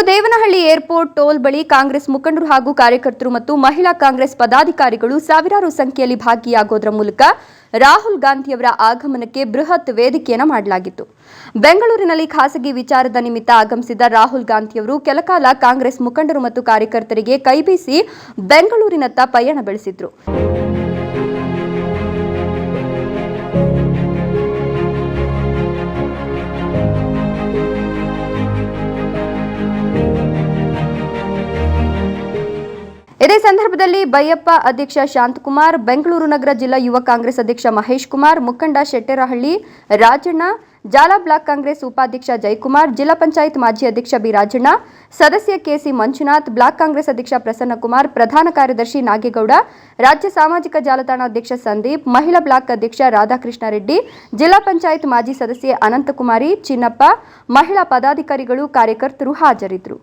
ಇನ್ನು Devanahalli airport toll ಬಳಿ ಕಾಂಗ್ರೆಸ್ ಮುಖಂಡರು ಹಾಗೂ ಕಾರ್ಯಕರ್ತರು ಮತ್ತು ಮಹಿಳಾ ಕಾಂಗ್ರೆಸ್ ಪದಾಧಿಕಾರಿಗಳು ಸಾವಿರಾರು ಸಂಖ್ಯೆಯಲ್ಲಿ ಭಾಗಿಯಾಗೋದ್ರ ಮೂಲಕ ರಾಹುಲ್ ಗಾಂಧಿಯವರ ಆಗಮನಕ್ಕೆ ಬೃಹತ್ ವೇದಿಕೆಯನ್ನು ಮಾಡಲಾಗಿತ್ತು. ಬೆಂಗಳೂರಿನಲ್ಲಿ ಖಾಸಗಿ ವಿಚಾರದ ನಿಮಿತ್ತ ಆಗಮಿಸಿದ ರಾಹುಲ್ ಗಾಂಧಿಯವರು ಕೆಲಕಾಲ ಕಾಂಗ್ರೆಸ್ ಮುಖಂಡರು ಮತ್ತು ಕಾರ್ಯಕರ್ತರಿಗೆ ಕೈಬೀಸಿ ಬೆಂಗಳೂರಿನತ್ತ ಪಯಣ ಬೆಳೆಸಿದ್ರು. ಇದೇ ಸಂದರ್ಭದಲ್ಲಿ ಬೈಯಪ್ಪ ಅಧ್ಯಕ್ಷ ಶಾಂತಕುಮಾರ್, ಬೆಂಗಳೂರು ನಗರ ಜಿಲ್ಲಾ ಯುವ ಕಾಂಗ್ರೆಸ್ ಅಧ್ಯಕ್ಷ ಮಹೇಶ್ ಕುಮಾರ್ ಮುಖಂಡ ಶೆಟ್ಟರಹಳ್ಳಿ, ರಾಜಣ್ಣ, ಜಾಲ ಬ್ಲಾಕ್ ಕಾಂಗ್ರೆಸ್ ಉಪಾಧ್ಯಕ್ಷ ಜಯಕುಮಾರ್ ಜಿಲ್ಲಾ ಪಂಚಾಯತ್ ಮಾಜಿ ಅಧ್ಯಕ್ಷ ಬಿ ರಾಜಣ್ಣ ಸದಸ್ಯ ಕೆಸಿ ಮಂಜುನಾಥ್, ಬ್ಲಾಕ್ ಕಾಂಗ್ರೆಸ್ ಅಧ್ಯಕ್ಷ ಪ್ರಸನ್ನಕುಮಾರ್, ಪ್ರಧಾನ ಕಾರ್ಯದರ್ಶಿ ನಾಗೇಗೌಡ, ರಾಜ್ಯ ಸಾಮಾಜಿಕ ಜಾಲತಾಣ ಅಧ್ಯಕ್ಷ ಸಂದೀಪ್, ಮಹಿಳಾ ಬ್ಲಾಕ್ ಅಧ್ಯಕ್ಷ ರಾಧಾಕೃಷ್ಣ ರೆಡ್ಡಿ ಜಿಲ್ಲಾ ಪಂಚಾಯತ್ ಮಾಜಿ ಸದಸ್ಯೆ ಅನಂತಕುಮಾರಿ, ಚಿನ್ನಪ್ಪ, ಮಹಿಳಾ ಪದಾಧಿಕಾರಿಗಳು, ಕಾರ್ಯಕರ್ತರು ಹಾಜರಿದ್ದರು.